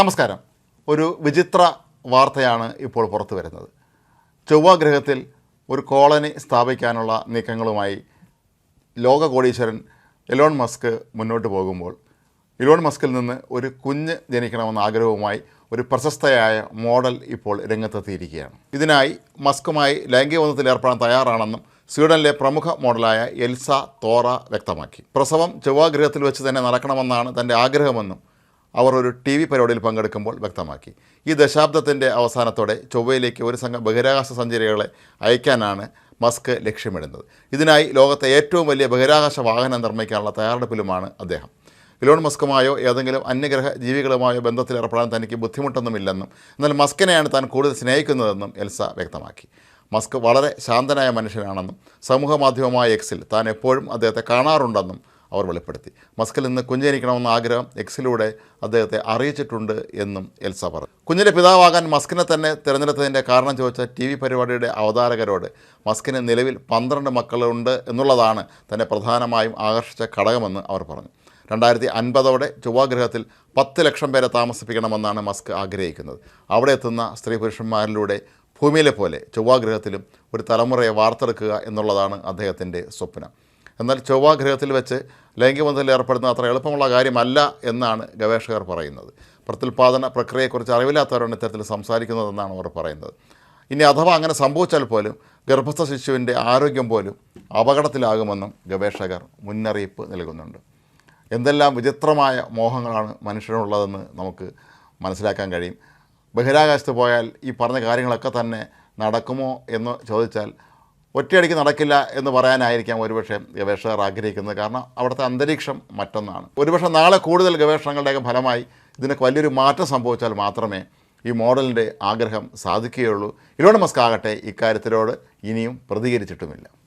നമസ്കാരം. ഒരു വിചിത്ര വാർത്തയാണ് ഇപ്പോൾ പുറത്തു വരുന്നത്. ചൊവ്വ ഗ്രഹത്തിൽ ഒരു കോളനി സ്ഥാപിക്കാനുള്ള നീക്കങ്ങളുമായി ലോക കോടീശ്വരൻ എലോൺ മസ്ക് മുന്നോട്ട് പോകുമ്പോൾ എലോൺ മസ്കിൽ നിന്ന് ഒരു കുഞ്ഞ് ജനിക്കണമെന്ന ആഗ്രഹവുമായി ഒരു പ്രശസ്തയായ മോഡൽ ഇപ്പോൾ രംഗത്തെത്തിയിരിക്കുകയാണ്. ഇതിനായി മസ്കുമായി ലൈംഗിക ബന്ധത്തിൽ ഏർപ്പെടാൻ തയ്യാറാണെന്നും സ്വീഡനിലെ പ്രമുഖ മോഡലായ എൽസ തോറ വ്യക്തമാക്കി. പ്രസവം ചൊവ്വാഗ്രഹത്തിൽ വെച്ച് തന്നെ നടക്കണമെന്നാണ് തന്റെ ആഗ്രഹമെന്നും അവർ ഒരു ടി വി പരിപാടിയിൽ പങ്കെടുക്കുമ്പോൾ വ്യക്തമാക്കി. ഈ ദശാബ്ദത്തിന്റെ അവസാനത്തോടെ ചൊവ്വയിലേക്ക് ഒരു സംഘം ബഹിരാകാശ സഞ്ചാരികളെ അയക്കാനാണ് മസ്ക് ലക്ഷ്യമിടുന്നത്. ഇതിനായി ലോകത്തെ ഏറ്റവും വലിയ ബഹിരാകാശ വാഹനം നിർമ്മിക്കാനുള്ള തയ്യാറെടുപ്പിലുമാണ് അദ്ദേഹം. ഇലോൺ മസ്കുമായോ ഏതെങ്കിലും അന്യഗ്രഹ ജീവികളുമായോ ബന്ധത്തിൽ ഏർപ്പെടാൻ തനിക്ക് ബുദ്ധിമുട്ടൊന്നുമില്ലെന്നും എന്നാൽ മസ്കിനെയാണ് താൻ കൂടുതൽ സ്നേഹിക്കുന്നതെന്നും എൽസ വ്യക്തമാക്കി. മസ്ക് വളരെ ശാന്തനായ മനുഷ്യനാണെന്നും സമൂഹ മാധ്യമമായ എക്സിൽ താൻ എപ്പോഴും അദ്ദേഹത്തെ കാണാറുണ്ടെന്നും അവർ വെളിപ്പെടുത്തി. മസ്കിൽ നിന്ന് കുഞ്ഞിരിക്കണമെന്ന ആഗ്രഹം എക്സിലൂടെ അദ്ദേഹത്തെ അറിയിച്ചിട്ടുണ്ട് എന്നും എൽസ പറഞ്ഞു. കുഞ്ഞിന്റെ പിതാവാകാൻ മസ്കിനെ തന്നെ തിരഞ്ഞെടുത്തതിന്റെ കാരണം ചോദിച്ച ടി വി പരിപാടിയുടെ അവതാരകരോട് മസ്കിന് നിലവിൽ പന്ത്രണ്ട് മക്കളുണ്ട് എന്നുള്ളതാണ് തന്നെ പ്രധാനമായും ആകർഷിച്ച ഘടകമെന്ന് അവർ പറഞ്ഞു. രണ്ടായിരത്തി അൻപതോടെ ചൊവ്വാഗ്രഹത്തിൽ പത്ത് ലക്ഷം പേരെ താമസിപ്പിക്കണമെന്നാണ് മസ്ക് ആഗ്രഹിക്കുന്നത്. അവിടെ എത്തുന്ന സ്ത്രീ പുരുഷന്മാരിലൂടെ ഭൂമിയിലെ പോലെ ചൊവ്വാഗ്രഹത്തിലും ഒരു തലമുറയെ വാർത്തെടുക്കുക എന്നുള്ളതാണ് അദ്ദേഹത്തിന്റെ സ്വപ്നം. എന്നാൽ ചൊവ്വാഗ്രഹത്തിൽ വെച്ച് ലൈംഗികബന്ധത്തിൽ ഏർപ്പെടുന്ന അത്ര എളുപ്പമുള്ള കാര്യമല്ല എന്നാണ് ഗവേഷകർ പറയുന്നത്. പ്രത്യുൽപാദന പ്രക്രിയയെക്കുറിച്ച് അറിവില്ലാത്തവരാണ് ഇത്തരത്തിൽ സംസാരിക്കുന്നതെന്നാണ് അവർ പറയുന്നത്. ഇനി അഥവാ അങ്ങനെ സംഭവിച്ചാൽ പോലും ഗർഭസ്ഥ ശിശുവിന്റെ ആരോഗ്യം പോലും അപകടത്തിലാകുമെന്നും ഗവേഷകർ മുന്നറിയിപ്പ് നൽകുന്നുണ്ട്. എന്തെല്ലാം വിചിത്രമായ മോഹങ്ങളാണ് മനുഷ്യനുള്ളതെന്ന് നമുക്ക് മനസ്സിലാക്കാൻ കഴിയും. ബഹിരാകാശത്ത് പോയാൽ ഈ പറഞ്ഞ കാര്യങ്ങളൊക്കെ തന്നെ നടക്കുമോ എന്ന് ചോദിച്ചാൽ ഒറ്റയടിക്ക് നടക്കില്ല എന്ന് പറയാനായിരിക്കാം ഒരുപക്ഷെ ഗവേഷകർ ആഗ്രഹിക്കുന്നത്. കാരണം അവിടുത്തെ അന്തരീക്ഷം മറ്റൊന്നാണ്. ഒരുപക്ഷെ നാളെ കൂടുതൽ ഗവേഷണങ്ങളുടെയൊക്കെ ഫലമായി ഇതിനൊക്കെ വലിയൊരു മാറ്റം സംഭവിച്ചാൽ മാത്രമേ ഈ മോഡലിന്റെ ആഗ്രഹം സാധിക്കുകയുള്ളൂ. ഇലോൺ മസ്ക് ആകട്ടെ ഇക്കാര്യത്തിലോട് ഇനിയും പ്രതികരിച്ചിട്ടുമില്ല.